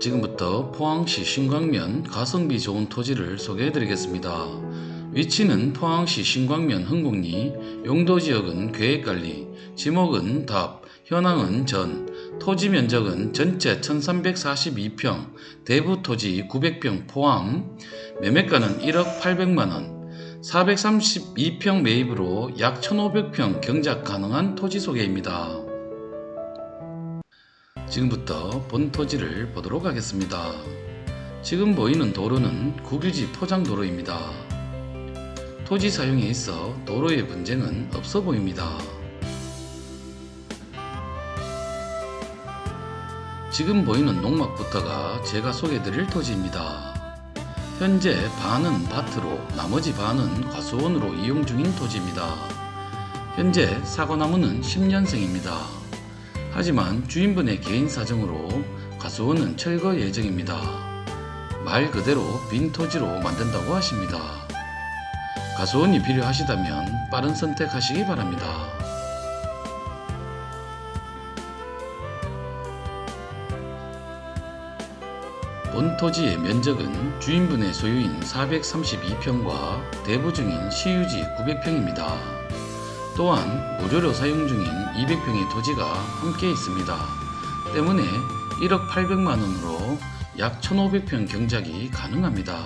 지금부터 포항시 신광면 가성비 좋은 토지를 소개해 드리겠습니다. 위치는 포항시 신광면 흥곡리, 용도지역은 계획관리, 지목은 답, 현황은 전, 토지 면적은 전체 1342평, 대부 토지 900평 포함, 매매가는 1억 800만원, 432평 매입으로 약 1500평 경작 가능한 토지 소개입니다. 지금부터 본 토지를 보도록 하겠습니다. 지금 보이는 도로는 국유지 포장도로입니다. 토지 사용에 있어 도로의 분쟁은 없어 보입니다. 지금 보이는 농막부터가 제가 소개드릴 토지입니다. 현재 반은 밭으로 나머지 반은 과수원으로 이용 중인 토지입니다. 현재 사과나무는 10년생입니다. 하지만 주인분의 개인 사정으로 가수원은 철거 예정입니다. 말 그대로 빈 토지로 만든다고 하십니다. 가수원이 필요하시다면 빠른 선택하시기 바랍니다. 본 토지의 면적은 주인분의 소유인 432평과 대부 중인 시유지 900평입니다. 또한 무료로 사용 중인 200평의 토지가 함께 있습니다. 때문에 1억 800만 원으로 약 1500평 경작이 가능합니다.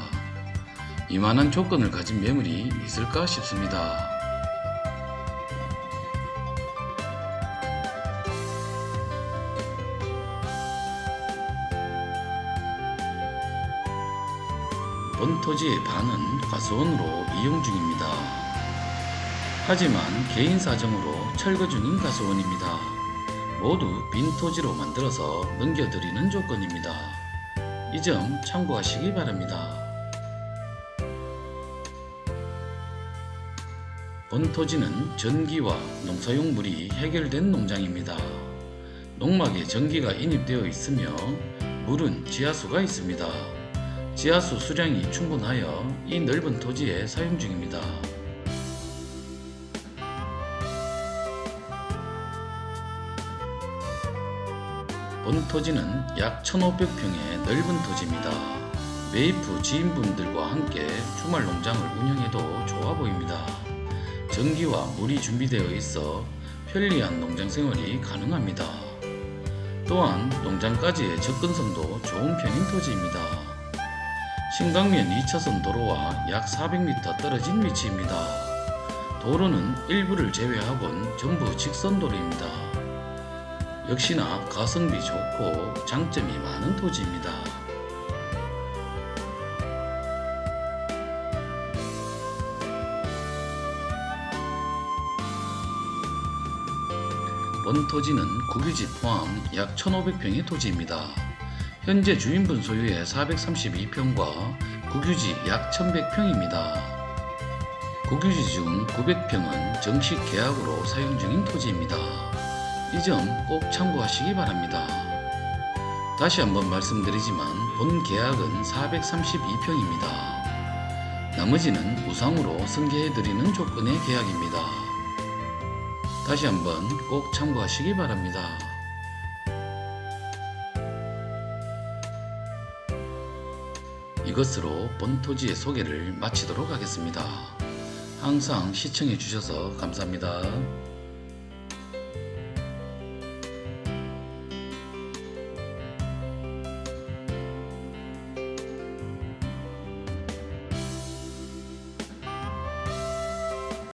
이만한 조건을 가진 매물이 있을까 싶습니다. 본 토지의 반은 과수원으로 이용 중입니다. 하지만 개인 사정으로 철거 중인 가수원입니다. 모두 빈 토지로 만들어서 넘겨드리는 조건입니다. 이 점 참고하시기 바랍니다. 본 토지는 전기와 농사용 물이 해결된 농장입니다. 농막에 전기가 인입되어 있으며 물은 지하수가 있습니다. 지하수 수량이 충분하여 이 넓은 토지에 사용 중입니다. 본 토지는 약 1,500평의 넓은 토지입니다. 후 지인분들과 함께 주말 농장을 운영해도 좋아 보입니다. 전기와 물이 준비되어 있어 편리한 농장 생활이 가능합니다. 또한 농장까지의 접근성도 좋은 편인 토지입니다. 신강면 2차선 도로와 약 400m 떨어진 위치입니다. 도로는 일부를 제외하곤 전부 직선 도로입니다. 역시나 가성비 좋고 장점이 많은 토지입니다. 본 토지는 국유지 포함 약 1,500평의 토지입니다. 현재 주인분 소유의 432평과 국유지 약 1,100평입니다. 국유지 중 900평은 정식 계약으로 사용 중인 토지입니다. 이 점 꼭 참고하시기 바랍니다. 다시 한번 말씀드리지만 본 계약은 432평입니다. 나머지는 우상으로 승계해드리는 조건의 계약입니다. 다시 한번 꼭 참고하시기 바랍니다. 이것으로 본 토지의 소개를 마치도록 하겠습니다. 항상 시청해 주셔서 감사합니다.